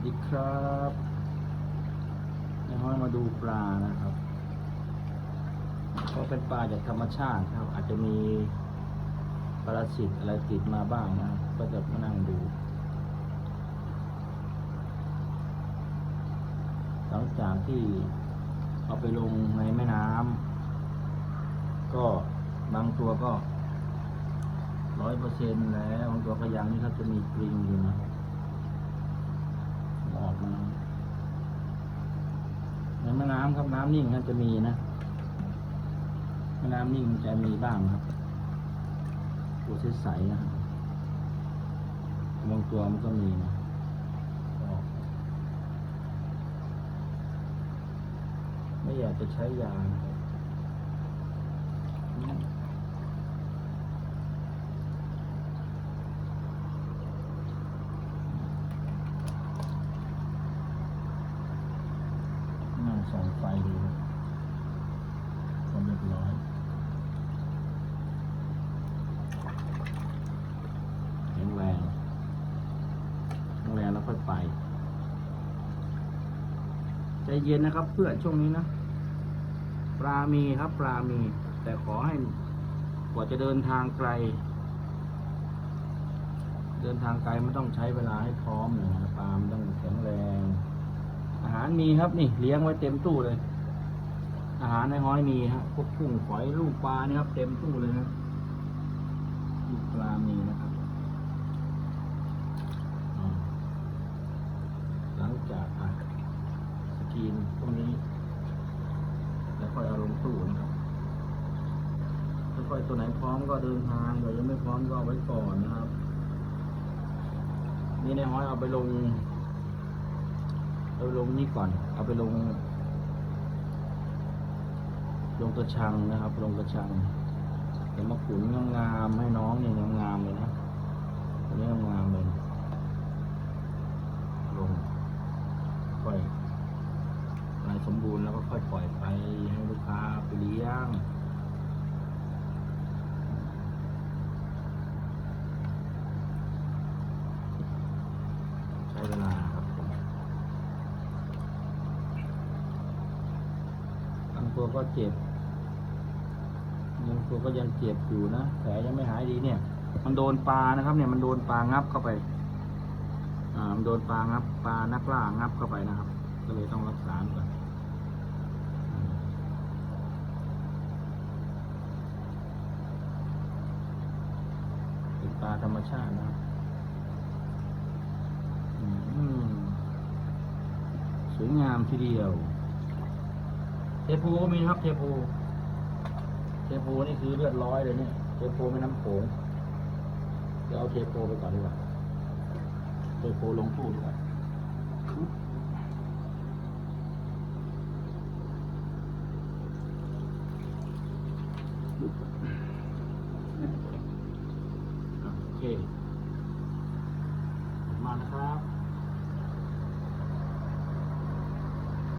สดีครับในห้อยมาดูปลานะครับก็เป็นปลาจากธรรมชาติครับ อาจจะมีปรสิตอะไรติดมาบ้างนะครับก็จะมานั่งดู หลังจากที่เอาไปลงในแม่น้ำก็บางตัวก็ร้อยเปอร์เซ็นต์แล้วบางตัวก็ยังนี่ครับจะมีปริงอยู่นะครับ ออกมาในแม่น้ำครับน้ำนิ่งครับจะมีนะแม่น้ำนิ่งจะมีบ้างครับตัวใสๆนะครับบางตัวมันก็มีนะไม่อยากจะใช้ยานะครับอืมนั่ง ส่องไฟดูนะควาเรียบร้อยแข็งแรงแข็งแรงแล้วค่อยไป ใจเย็นนะครับเพื่อนช่วงนี้นะ ปลามีครับปลามี แต่ขอให้กว่าจะเดินทางไกล เดินทางไกลไมันต้องใช้เวลาให้พร้อมหน่ยนะปลามันต้องแข็งแรง อาหารมีครับนี่เลี้ยงไว้เต็มตู้เลย อาหารในห้อยมีฮะพวกกุ้งฝอยลูกปลานี่ครับ เต็มตู้เลยนะลูกปลามีนะครับหลังจากสกีนตรงนี้ แล้วค่อยเอาลงตู้นะครับค่อยตัวไหนพร้อมก็เดินทางเดี๋ยวยังไม่พร้อมก็เอาไว้ก่อนนะครับ นี่ในห้อยเอาไปลง เอาลงนี่ก่อน เอาไปลง ลงกระชังนะครับ ลงกระชังเดี๋ยวมาขุนงามๆให้น้องเนี่ยงามๆเลยนะอันนี้งามๆเลย ลง ค่อย ลายสมบูรณ์แล้วก็ค่อยปล่อยไปให้ลูกค้าไปเลี้ยง ใช้เวลาครับผมบาง ตัวก็เจ็บบางตัวก็ยังเจ็บอยู่นะแผลยังไม่หายดีเนี่ย มันโดนปลานะครับ เนี่ยมันโดนปลางับเข้าไป อ่ามันโดนปลางับปลานักล่างับเข้าไปนะครับ ก็เลยต้องรักษาก่อนเป็นปลาธรรมชาตินะครับสวยงามทีเดียว โพก็มีนะครับ เทโพ เทโพนี่คือเลือดร้อยเลยเนี่ย เทโพไม่น้ำโขงเดี๋ยวเอาเทโพไปก่อนดีกว่า เทโพลงตู้ดีกว่าโอเคมานะครับ